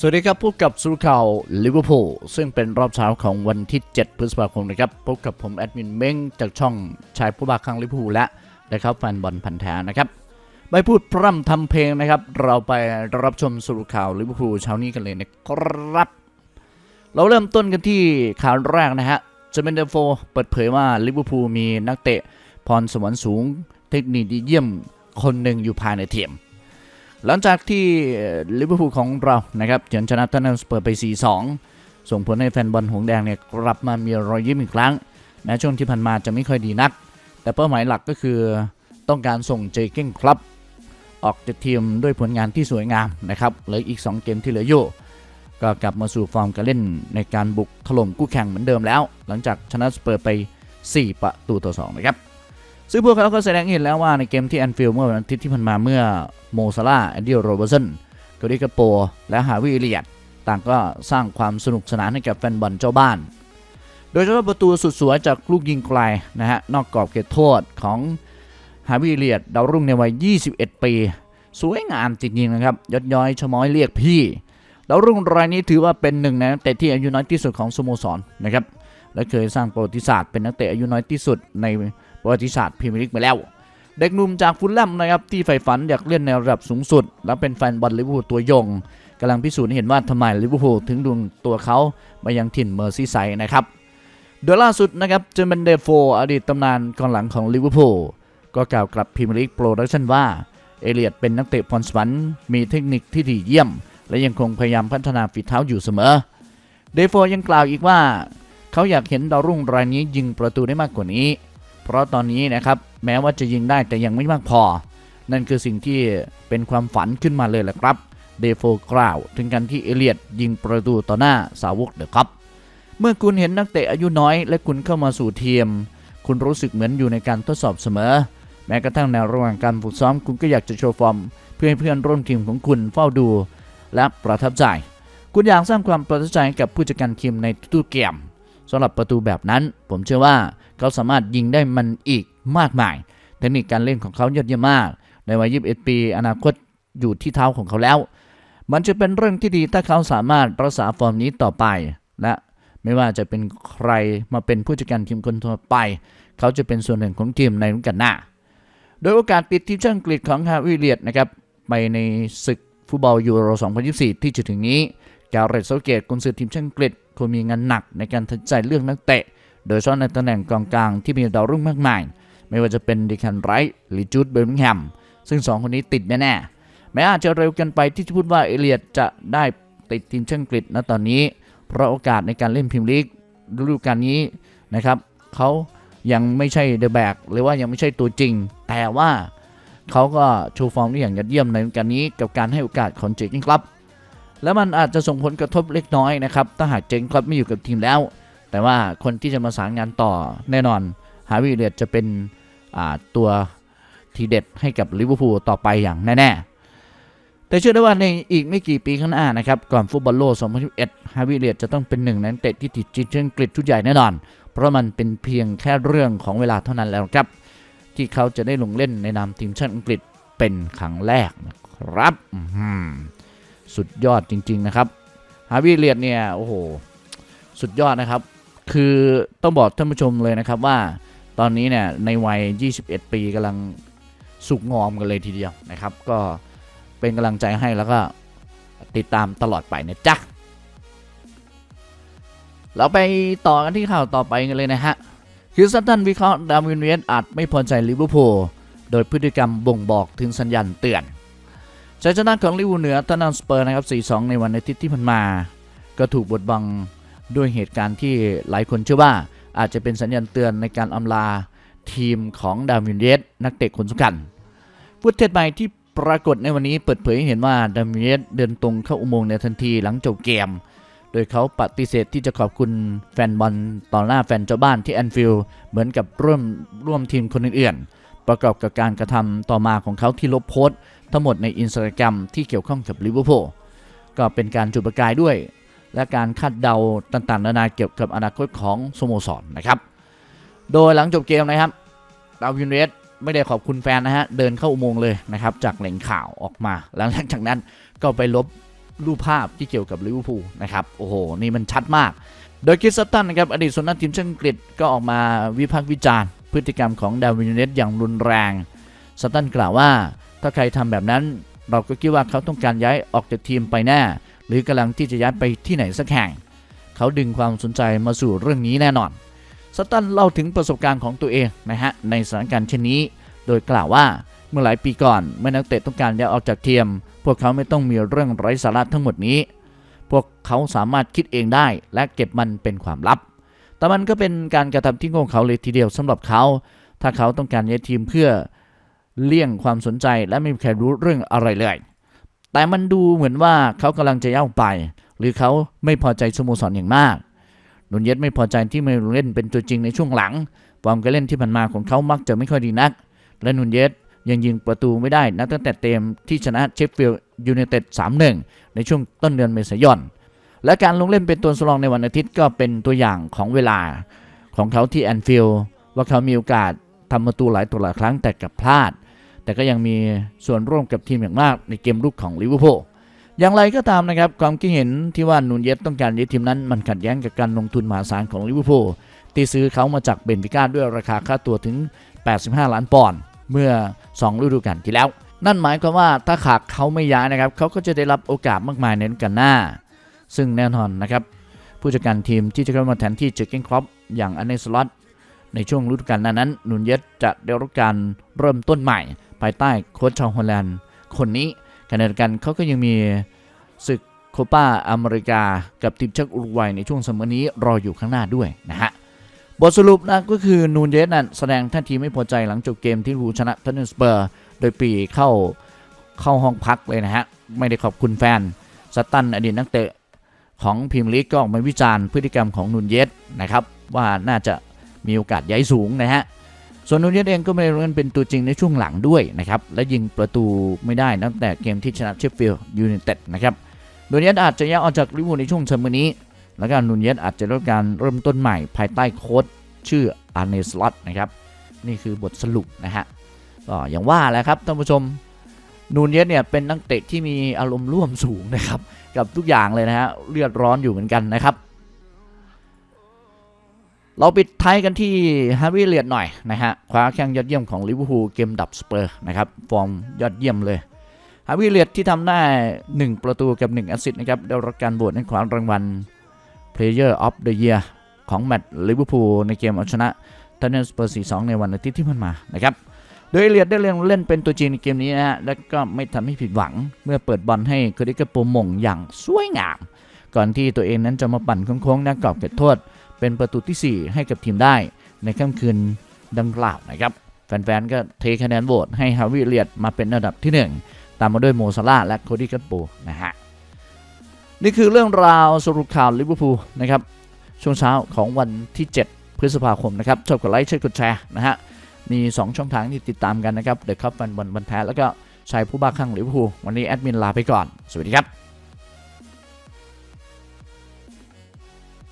สวัสดีครับ พบกับสุข่าวลิเวอร์พูลซึ่งเป็นรอบเช้าของวันที่ 7 พฤษภาคมนะครับ พบกับผมแอดมินเม้งจากช่องชายผู้บาครั้งลิเวอร์พูลและนะครับแฟนบอลพันธุ์แท้นะครับไม่พูดพร่ำทำเพลงนะครับ เราไปรับชมสรุปข่าวลิเวอร์พูลเช้านี้กันเลยนะครับ เราเริ่มต้นกันที่ข่าวแรกนะฮะเจเมนเดโฟเปิดเผยว่าลิเวอร์พูลมีนักเตะพรสวรรค์สูง เทคนิคดีเยี่ยมคนหนึ่งอยู่ภายในทีม หลังจากที่ลิเวอร์พูลของเรานะครับเฉือนชนะทอนนัมสเปอร์ไป 4-2 ส่งผลให้แฟนบอลหงสแดงเนี่ยกลับมามีรอยยิ้มอีกครั้ง แม้ช่วงที่ผ่านมาจะไม่ค่อยดีนัก แต่เป้าหมายหลักก็คือต้องการส่งเจเก้งครับ ออกจากทีมด้วยผลงานที่สวยงามนะครับเหลืออีก 2 เกมที่เหลืออยู่ก็กลับมาสู่ฟอร์มการเล่นในการบุกถล่มคู่แข่งเหมือนเดิมแล้ว หลังจากชนะสเปอร์ไป 4 ประตูต่อ 2 นะครับ ซึ่งพวกเขาก็แสดงเห็นแล้วว่าในเกมที่แอนฟิลด์เมื่อวันอาทิตย์ที่ผ่านมาเมื่อโมซาลาแอนดี้โรเบอร์สันกอริกาโปและฮาวิเอเลียดต่างก็สร้างความสนุกสนานให้กับแฟนบอลเจ้าบ้าน โดยเฉพาะประตูสุดสวยจากลูกยิงไกลนะฮะนอกกรอบเขตโทษของฮาวิเอเลียดดาวรุ่งในวัย 21 ปี สวยงามจริงๆนะครับยศย้อยชะม้อยเรียกพี่ดาวรุ่งรายนี้ถือว่าเป็นหนึ่งในนักเตะที่อายุน้อยที่สุดของสโมสรนะครับและเคยสร้างประวัติศาสตร์เป็นนักเตะอายุน้อยที่สุดใน ประวัติศาสตร์พรีเมียร์ลีกมาแล้ว เด็กหนุ่มจากฟุลแลมนะครับที่ใฝ่ฝันอยากเล่นในระดับสูงสุด และเป็นแฟนบอลลิเวอร์พูลตัวยงกำลังพิสูจน์เห็นว่าทำไมลิเวอร์พูลถึงดวงตัวเขามายังถิ่นเมอร์ซีไซด์นะครับโดยล่าสุดนะครับเจมันเดโฟอดีตตำนานกองหลังของลิเวอร์พูลก็กล่าวกับพรีเมียร์ลีกโปรดักชันว่าเอเลียดเป็นนักเตะพรสวรรค์มีเทคนิคที่ดีเยี่ยม และยังคงพยายามพัฒนาฝีเท้าอยู่เสมอ เดโฟยังกล่าวอีกว่า เขาอยากเห็นดาวรุ่งรายนี้ยิงประตูได้มากกว่านี้ เพราะตอนนี้นะครับแม้ว่าจะยิงได้แต่ยังไม่มากพอ นั่นคือสิ่งที่เป็นความฝันขึ้นมาเลยแหละครับเดโฟกล่าวถึงการที่เอเลียดยิงประตูต่อหน้าสาวกเดอะครับเมื่อคุณเห็นนักเตะอายุน้อย และคุณเข้ามาสู่ทีม คุณรู้สึกเหมือนอยู่ในการทดสอบเสมอ แม้กระทั่งในระหว่างการฝึกซ้อมคุณก็อยากจะโชว์ฟอร์ม เพื่อให้เพื่อนร่วมทีมของคุณเฝ้าดู และประทับใจ คุณอยากสร้างความประทับใจกับผู้จัดการทีมในทุกเกมสำหรับประตูแบบนั้น ผมเชื่อว่า เขาสามารถยิงได้มันอีกมากมาย เทคนิคการเล่นของเขายอดเยี่ยมมาก ในวัย21 ปี อนาคตอยู่ที่เท้าของเขาแล้ว มันจะเป็นเรื่องที่ดีถ้าเขาสามารถรักษาฟอร์มนี้ต่อไปและไม่ว่าจะเป็นใครมาเป็นผู้จัดการทีมคนต่อไป เขาจะเป็นส่วนหนึ่งของทีมในรุ่นกันหน้า โดยโอกาสติดทีมชาติอังกฤษของฮาวิเลียดนะครับไปในศึกฟุตบอลยูโร 2024 ที่จะถึงนี้กาเรตเซเกตกุนซือทีมชาติอังกฤษคงมีงานหนักในการตัดสินใจเลือกนักเตะ โดยเฉพาะในตำแหน่งกองกลางที่มีดาวรุ่งมากมาย ไม่ว่าจะเป็นดิคันไรท์หรือจูดเบลลิงแฮมซึ่ง 2 คนนี้ติดแน่ๆแม้อาจจะเร็วเกินไปที่จะพูดว่าเอเลียดจะได้ติดทีมชาติอังกฤษณตอนนี้ เพราะโอกาสในการเล่นพรีเมียร์ลีกฤดูกาลนี้นะครับเขายังไม่ใช่เดอะแบกหรือว่ายังไม่ใช่ตัวจริง แต่ว่าเขาก็โชว์ฟอร์มได้อย่างยอดเยี่ยมในฤดูกาลนี้กับการให้โอกาสของเจคิงครับ แล้วมันอาจจะส่งผลกระทบเล็กน้อยนะครับ ถ้าหากเจงครับไม่อยู่กับทีมแล้ว แต่ว่าคนที่จะมาสานงานต่อแน่นอนฮาวิเลียดจะเป็นตัวทีเด็ดให้กับลิเวอร์พูลต่อไปอย่างแน่ๆ แต่เชื่อได้ว่าในอีกไม่กี่ปีข้างหน้านะครับ ก่อนฟุตบอลโลก 2021 ฮาวิเลียดจะต้องเป็นหนึ่งในนักเตะที่ติดทีมชาติอังกฤษชุดใหญ่แน่นอน เพราะมันเป็นเพียงแค่เรื่องของเวลาเท่านั้นแล้วครับ ที่เขาจะได้ลงเล่นในนามทีมชาติอังกฤษเป็นครั้งแรกนะครับสุดยอดจริง ๆนะครับ ฮาวิเลียดเนี่ยโอ้โหสุดยอดนะครับ คือต้องบอกท่านผู้ชมเลยนะครับว่าตอนนี้เนี่ยในวัย 21 ปีกำลังสุกงอมกันเลยทีเดียวนะครับ ก็เป็นกำลังใจให้แล้วก็ติดตามตลอดไปนะจ๊ะเราไปต่อกันที่ข่าวต่อไปกันเลยนะฮะคือซัตตันวิเคราะห์ดาวินเวสอาจไม่พอใจลิเวอร์พูลโดยพฤติกรรมบ่งบอกถึงสัญญาณเตือนชัยชนะของลิเวอร์พูลเหนือตันนัมสเปอร์นะครับ 4-2 ในวันอาทิตย์ที่ผ่านมา ก็ถูกบดบัง ด้วยเหตุการณ์ที่หลายคนเชื่อว่าอาจจะเป็นสัญญาณเตือนในการอำลาทีมของดาวินเวสนักเตะคนสำคัญฟุตเทจใหม่ที่ปรากฏในวันนี้เปิดเผยให้เห็นว่าดาวินเวสเดินตรงเข้าอุโมงค์ในทันทีหลังจบเกม โดยเขาปฏิเสธที่จะขอบคุณแฟนบอลต่อหน้าแฟนเจ้าบ้านที่แอนฟิลด์เหมือนกับร่วมร่วมทีมคนอื่นๆ ประกอบกับการกระทำต่อมาของเขาที่ลบโพสต์ทั้งหมดในอินสตาแกรมที่เกี่ยวข้องกับลิเวอร์พูลก็เป็นการจุดประกายด้วย และการคาดเดาต่างๆนานาเกี่ยวกับอนาคตของสโมสรนนะครับ โดยหลังจบเกมนะครับดาวินเรสไม่ได้ขอบคุณแฟนนะฮะ เดินเข้าอุโมงค์เลยนะครับ จากแหล่งข่าวออกมา หลังจากนั้นก็ไปลบรูปภาพที่เกี่ยวกับลิเวอร์พูลนะครับ โอ้โห นี่มันชัดมาก โดยคิสตันนะครับ อดีตสุนัขทีมชาติอังกฤษก็ออกมาวิพากษ์วิจารณ์ พฤติกรรมของดาวินเนสอย่างรุนแรง สตันกล่าวว่า ถ้าใครทำแบบนั้น เราก็คิดว่าเขาต้องการย้ายออกจากทีมไปแน่ หรือกำลังที่จะย้ายไปที่ไหนสักแห่ง เขาดึงความสนใจมาสู่เรื่องนี้แน่นอนสตันเล่าถึงประสบการณ์ของตัวเองนะฮะในสถานการณ์เช่นนี้ โดยกล่าวว่าเมื่อหลายปีก่อนเมื่อนักเตะต้องการย้ายออกจากทีมพวกเขาไม่ต้องมีเรื่องไร้สาระทั้งหมดนี้ พวกเขาสามารถคิดเองได้และเก็บมันเป็นความลับ แต่มันก็เป็นการกระทำที่โง่เขาเลยทีเดียวสำหรับเขา ถ้าเขาต้องการย้ายทีมเพื่อเลี่ยงความสนใจและไม่มีใครรู้เรื่องอะไรเลย แต่มันดูเหมือนว่าเขากำลังจะย้ายออกไป หรือเขาไม่พอใจสโมสรอย่างมากนุนเย็ดไม่พอใจที่ไม่ลงเล่นเป็นตัวจริงในช่วงหลังฟอร์มการเล่นที่ผ่านมาของเขามักจะไม่ค่อยดีนัก และนุนเย็ดยังยิงประตูไม่ได้นับตั้งแต่เต็มที่ชนะเชฟฟิลด์ยูไนเต็ด 3-1 ในช่วงต้นเดือนเมษายน และการลงเล่นเป็นตัวสำรองในวันอาทิตย์ก็เป็นตัวอย่างของเวลาของเขาที่แอนฟิลด์ว่าเขามีโอกาสทำประตูหลายตัวหลายครั้งแต่กับพลาด แต่ก็ยังมีส่วนร่วมกับทีมอย่างมากในเกมรุกของลิเวอร์พูลอย่างไรก็ตามนะครับความคิดเห็นที่ว่านูนเยสต้องการย้ายทีมนั้นมันขัดแย้งกับการลงทุนมหาศาลของลิเวอร์พูลที่ซื้อเขามาจากเบนฟิก้าด้วยราคาค่าตัวถึง 85 ล้านปอนด์เมื่อ 2 ฤดูกาลที่แล้ว นั่นหมายความว่าถ้าขาดเขาไม่ย้ายนะครับเขาก็จะได้รับโอกาสมากมายในฤดูกาลหน้า ซึ่งแน่นอนนะครับผู้จัดการทีมที่จะเข้ามาแทนที่เจอร์เกนครอปอย่างอันเนสลอตในช่วงฤดูกาลหน้านั้นนูนเยสจะได้รับการเริ่มต้นใหม่ ภายใต้โค้ชชาวฮอลแลนด์คนนี้ขณะเดียวกันเขาก็ยังมีศึกโคปาอเมริกากับทีมชาติอุรุกวัยในช่วงสมัยนี้รออยู่ข้างหน้าด้วยนะฮะบทสรุปนะก็คือนูนเยสนั้นแสดงท่าทีไม่พอใจหลังจบเกมที่รูชนะทันเนสเปอร์ โดยปีเข้าเข้าห้องพักเลยนะฮะ ไม่ได้ขอบคุณแฟน สตันอดีตนักเตะของพรีเมียร์ลีกก็ออกมาวิจารณ์พฤติกรรมของนูนเยสนะครับ ว่าน่าจะมีโอกาสย้ายสูงนะฮะ ส่วนนูนเยสเองก็ไม่ได้เล่นเป็นตัวจริงในช่วงหลังด้วยนะครับ และยิงประตูไม่ได้ตั้งแต่เกมที่ชนะเชฟฟิลด์ยูไนเต็ดนะครับนูนเยสอาจจะย้ายออกจากลิเวอร์พูลในช่วงเสมอนี้ แล้วก็นูนเยสอาจจะได้รับการเริ่มต้นใหม่ภายใต้โค้ชชื่ออาร์เนสลอตนะครับนี่คือบทสรุปนะฮะก็อย่างว่าแหละครับท่านผู้ชมนูนเยสเนี่ยเป็นนักเตะที่มีอารมณ์ร่วมสูงนะครับ กับทุกอย่างเลยนะฮะเลือดร้อนอยู่เหมือนกันนะครับ เราปิดท้ายกันที่ฮาร์ y ีเลียดหน่อยนะฮะคว้าแข้งยอดเยี่ยมของลิเวอร์พูลเกมดับสเปอร์นะครับฟอร์มยอดเยี่ยมเลยฮาร์ y ีเลียดที่ทำได้ 1 ประตูกับ 1 แอสซิสต์นะครับได้รับการโหวตในขวารางวัล Player of the Year ของแมตช์ลิเวอร์พูลในเกมเอาชนะทันเนสเปอร์4-2 ในวันอาทิตย์ที่ผ่านมานะครับ โดยเลียดได้เล่นเล่นเป็นตัวจริงในเกมนี้นะฮะ และก็ไม่ทำให้ผิดหวัง เมื่อเปิดบอลให้คอริกาโปมงอย่างสวยงาม ก่อนที่ตัวเองนั้นจะมาปั่นโค้งๆหน้ากรอบเขตโทษ เป็นประตูทีสี่ 4 ให้กับทีมได้ ในค่ำคืนดังกล่าวนะครับ แฟนๆ ก็เทคะแนนโหวตให้ฮาวิเลียดมาเป็นอันดับที่ 1 ตามมาด้วยโมซาลาและโคดี้กัตโปนะฮะ นี่คือเรื่องราวสรุปข่าวลิเวอร์พูลนะครับ ช่วงเช้าของวันที่ 7 พฤษภาคมนะครับชอบกดไลค์ช่วยกดแชร์นะฮะ มี 2 ช่องทางที่ติดตามกันนะครับเดอะคัพวันวันบันแท้แล้วก็ชายผู้บ้าคลั่งลิเวอร์พูลวันนี้แอดมินลาไปก่อน สวัสดีครับ